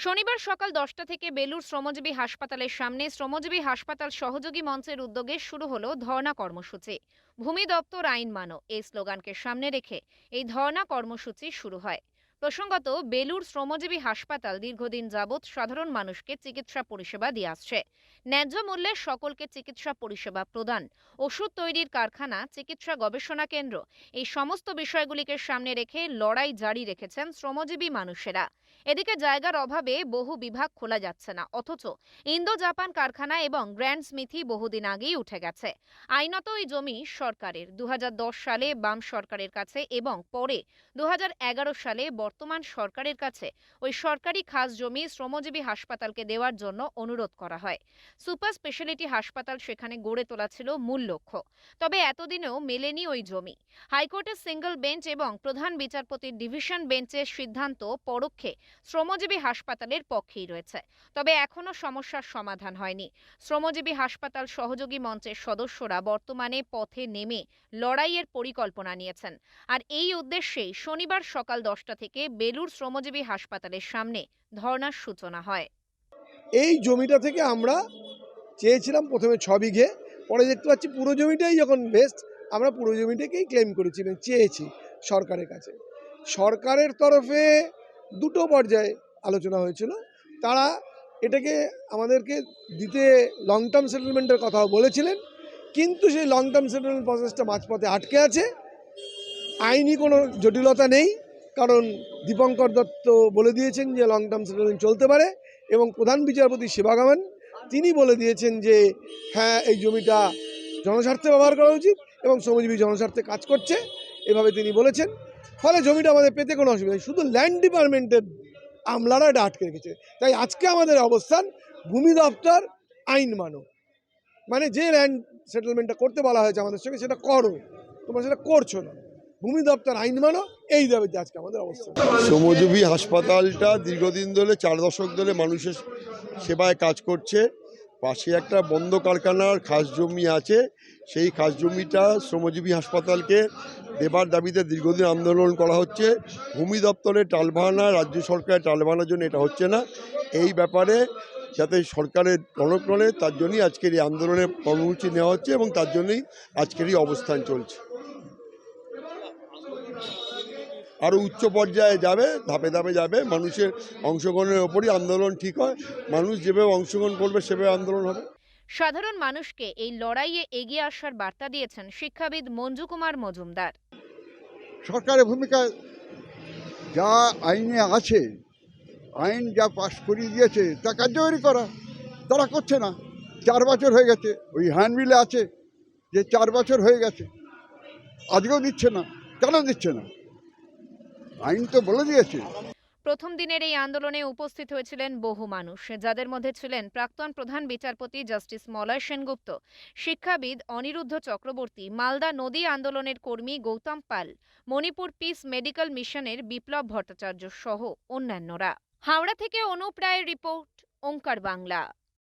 শনিবার সকাল দশটা থেকে বেলুর শ্রমজীবী হাসপাতালের সামনে শ্রমজীবী হাসপাতাল সহযোগী মঞ্চের উদ্যোগে শুরু হল ধর্ণা কর্মসূচি। ভূমি দপ্তর আইন মানো, এই স্লোগানকে সামনে রেখে এই ধর্ণা কর্মসূচি শুরু হয়। প্রসঙ্গত বেলুর শ্রমজীবী হাসপাতাল দীর্ঘদিন যাবৎ সাধারণ মানুষকে চিকিৎসা পরিষেবা দিয়ে আসছে। ন্যায্য মূল্যে সকলকে চিকিৎসা পরিষেবা প্রদান, ওষুধ তৈরির কারখানা, চিকিৎসা গবেষণা কেন্দ্র, এই সমস্ত বিষয়গুলিকে সামনে রেখে লড়াই জারি রেখেছেন শ্রমজীবী মানুষেরা। এদিকে জায়গার অভাবে বহু বিভাগ খোলা যাচ্ছে না, অথচ ইন্দো জাপান কারখানা এবং গ্র্যান্ড স্মিথি বহুদিন আগেই উঠে গেছে। আইনত ওই জমি সরকারের দু হাজার দশ সালে বাম সরকারের কাছে এবং পরে দু হাজার এগারো সালে বর্তমান সরকারের কাছে ওই সরকারি খাস জমি শ্রমজীবী হাসপাতালকে দেওয়ার জন্য অনুরোধ করা হয়। সুপার স্পেশালিটি হাসপাতাল সেখানে গড়ে তোলা ছিল মূল লক্ষ্য। তবে এতদিনেও মেলেনি ওই জমি। হাইকোর্টের সিঙ্গল বেঞ্চ এবং প্রধান বিচারপতির ডিভিশন বেঞ্চের সিদ্ধান্ত পরোক্ষে শ্রমজীবী হাসপাতালের পক্ষেই রয়েছে। তবে এখনও সমস্যার সমাধান হয়নি। শ্রমজীবী হাসপাতাল সহযোগী মঞ্চের সদস্যরা বর্তমানে পথে নেমে লড়াইয়ের পরিকল্পনা নিয়েছেন। আর এই উদ্দেশ্যেই শনিবার সকাল দশটা থেকে বেলুর শ্রমজীবী হাসপাতালের সামনে ধর্নার সূচনা হয়। এই জমিটা থেকে আমরা চেয়েছিলাম প্রথমে ছ বিঘে, পরে দেখতে পাচ্ছি পুরো জমিটাই যখন বেস্ট আমরা পুরো জমিটাকেই ক্লেম করেছি এবং চেয়েছি সরকারের কাছে। সরকারের তরফে দুটো পর্যায়ে আলোচনা হয়েছিল। তারা এটাকে আমাদেরকে দিতে লং টার্ম সেটেলমেন্টের কথাও বলেছিলেন, কিন্তু সেই লং টার্ম সেটেলমেন্ট প্রসেসটা মাঝপথে আটকে আছে। আইনি কোনো জটিলতা নেই। কারণ দীপঙ্কর দত্ত বলে দিয়েছেন যে লং টার্ম সেটেলমেন্ট চলতে পারে এবং প্রধান বিচারপতি সেবাগামান তিনি বলে দিয়েছেন যে হ্যাঁ এই জমিটা জনস্বার্থে ব্যবহার করা উচিত এবং শ্রমজীবী জনস্বার্থে কাজ করছে, এভাবে তিনি বলেছেন। ফলে জমিটা আমাদের পেতে কোনো অসুবিধা নেই, শুধু ল্যান্ড ডিপার্টমেন্টের আমলারা এটা আটকে রেখেছে। তাই আজকে আমাদের অবস্থান, ভূমি দপ্তর, আইন মানো মানে যে ল্যান্ড সেটেলমেন্টটা করতে বলা হয়েছে আমাদের সঙ্গে, সেটা করো। তোমরা সেটা করছ না। ভূমি দপ্তর আইন মানো, এই দাবিতে আজকে আমাদের অবস্থান শ্রমজীবী হাসপাতালটা দীর্ঘদিন ধরে, চার দশক ধরে মানুষের সেবায় কাজ করছে। পাশে একটা বন্ধ কারখানার খাস জমি আছে। সেই খাস জমিটা শ্রমজীবী হাসপাতালকে দেবার দাবিতে দীর্ঘদিন আন্দোলন করা হচ্ছে। ভূমি দপ্তরের টালবাহানা, রাজ্য সরকারের টালবাহানার জন্য এটা হচ্ছে না। এই ব্যাপারে যাতে সরকারের টনক তার জন্যই আজকের এই আন্দোলনের কর্মসূচি নেওয়া হচ্ছে এবং তার জন্যই আজকের এই অবস্থান চলছে। আরও উচ্চ পর্যায়ে যাবে ধাপে ধাপে যাবে। মানুষের অংশগ্রহণের ওপরই আন্দোলন ঠিক হয়। মানুষ যেভাবে অংশগ্রহণ করবে সেভাবে আন্দোলন হবে। সাধারণ মানুষকে এই লড়াইয়ে এগিয়ে আসার বার্তা দিয়েছেন শিক্ষাবিদ মঞ্জু কুমার মজুমদার। সরকারের ভূমিকা যা আইনে আছে আইন যা পাশ করিয়ে দিয়েছে তা কার্যকরী করা। তারা করছে না। চার বছর হয়ে গেছে ওই হ্যান্ডবিলে আছে যে চার বছর হয়ে গেছে। আজকেও দিচ্ছে না কেন দিচ্ছে না? আইন তো বলে দিয়েছে। প্রথম দিনের এই আন্দোলনে উপস্থিত হয়েছিলেন বহু মানুষ, যাদের মধ্যে ছিলেন প্রাক্তন প্রধান বিচারপতি জাস্টিস মলয় সেনগুপ্ত, শিক্ষাবিদ অনিরুদ্ধ চক্রবর্তী, মালদা নদী আন্দোলনের কর্মী গৌতম পাল, মণিপুর পিস মেডিকেল মিশনের বিপ্লব ভট্টাচার্য সহ অন্যান্যরা। হাওড়া থেকে অনুপ রায়ের রিপোর্ট, ওঙ্কার বাংলা।